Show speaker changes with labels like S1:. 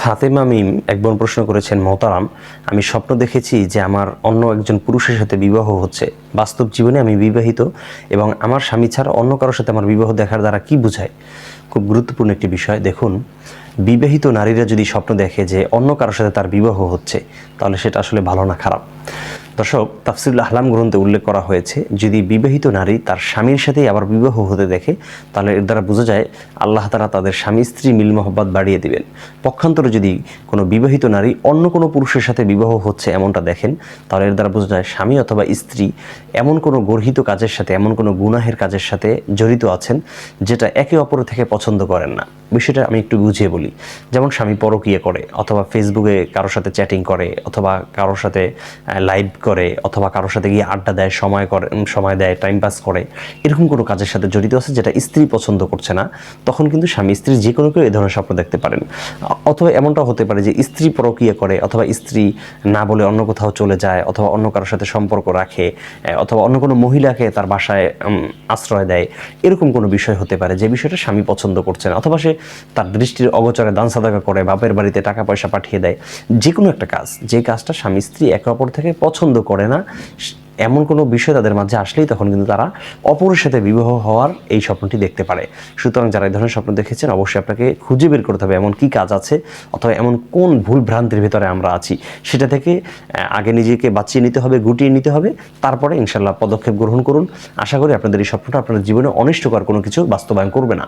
S1: ফাতেমা মিম একবার প্রশ্ন করেছেন, মোহতারাম, আমি স্বপ্ন দেখেছি যে আমার অন্য একজন পুরুষের সাথে বিবাহ হচ্ছে। বাস্তব জীবনে আমি বিবাহিত এবং আমার স্বামী ছাড়া অন্য কারোর সাথে আমার বিবাহ দেখার দ্বারা কি বোঝায়? খুব গুরুত্বপূর্ণ একটি বিষয়। দেখুন, বিবাহিত নারীরা যদি স্বপ্ন দেখে যে অন্য কারোর সাথে তার বিবাহ হচ্ছে, তাহলে সেটা আসলে ভালো না, খারাপ। দর্শক, তাফসিরুল আহলাম গ্রন্থে উল্লেখ করা হয়েছে, যদি বিবাহিত নারী তার স্বামীর সাথেই আবার বিবাহ হতে দেখে, তাহলে এর দ্বারা বোঝা যায় আল্লাহ তারা তাদের স্বামী, স্ত্রী মিল মোহব্বত বাড়িয়ে দিবেন। পক্ষান্তরে যদি কোনো বিবাহিত নারী অন্য কোনো পুরুষের সাথে বিবাহ হচ্ছে এমনটা দেখেন, তাহলে এর দ্বারা বোঝা যায় স্বামী অথবা স্ত্রী এমন কোনো গর্হিত কাজের সাথে, এমন কোনো গুনাহের কাজের সাথে জড়িত আছেন, যেটা একে অপরের থেকে পছন্দ করেন না। বিষয়টা আমি একটু বুঝিয়ে বলি। যেমন স্বামী পরকীয়া করে, অথবা ফেসবুকে কারোর সাথে চ্যাটিং করে, অথবা কারোর সাথে লাইভ করে, অথবা কারোর সাথে গিয়ে আড্ডা দেয়, সময় করে সময় দেয় টাইম পাস করে, এরকম কোনো কাজের সাথে জড়িত আছে যেটা স্ত্রী পছন্দ করছে না? তখন কিন্তু স্বামী স্ত্রী যে কোনো কেউ এই ধরনের স্বপ্ন দেখতে পারেন। অথবা এমনটা হতে পারে যে স্ত্রী পরকীয়া করে, অথবা স্ত্রী না বলে অন্য কোথাও চলে যায়, অথবা অন্য কারোর সাথে সম্পর্ক রাখে অথবা অন্য কোনো মহিলাকে তার বাসায় আশ্রয় দেয়, এরকম কোনো বিষয় হতে পারে যে বিষয়টা স্বামী পছন্দ করছে না, অথবা সে তার দৃষ্টির অগোচরে দান সাদাকা করে, বাপের বাড়িতে টাকা পয়সা পাঠিয়ে দেয়। যে কোনো একটা কাজ, যে কাজটা স্বামী স্ত্রী একে অপর থেকে পছন্দ করে না, এমন কোনো বিষয় তাদের মাঝে আসলেই তখন কিন্তু তারা অপরের সাথে বিবাহ হওয়ার এই স্বপ্নটি দেখতে পারে। সুতরাং যারা এই ধরনের স্বপ্ন দেখেছেন, অবশ্যই আপনাকে খুঁজে বের করতে হবে এমন কি কাজ আছে, অথবা এমন কোন ভুল ভ্রান্তির ভেতরে আমরা আছি। সেটা থেকে আগে নিজেকে বাঁচিয়ে নিতে হবে, গুটিয়ে নিতে হবে, তারপরে ইনশাল্লাহ পদক্ষেপ গ্রহণ করুন। আশা করি আপনাদের এই স্বপ্নটা আপনাদের জীবনে অনিষ্টকর কোনো কিছু বাস্তবায়ন করবে না।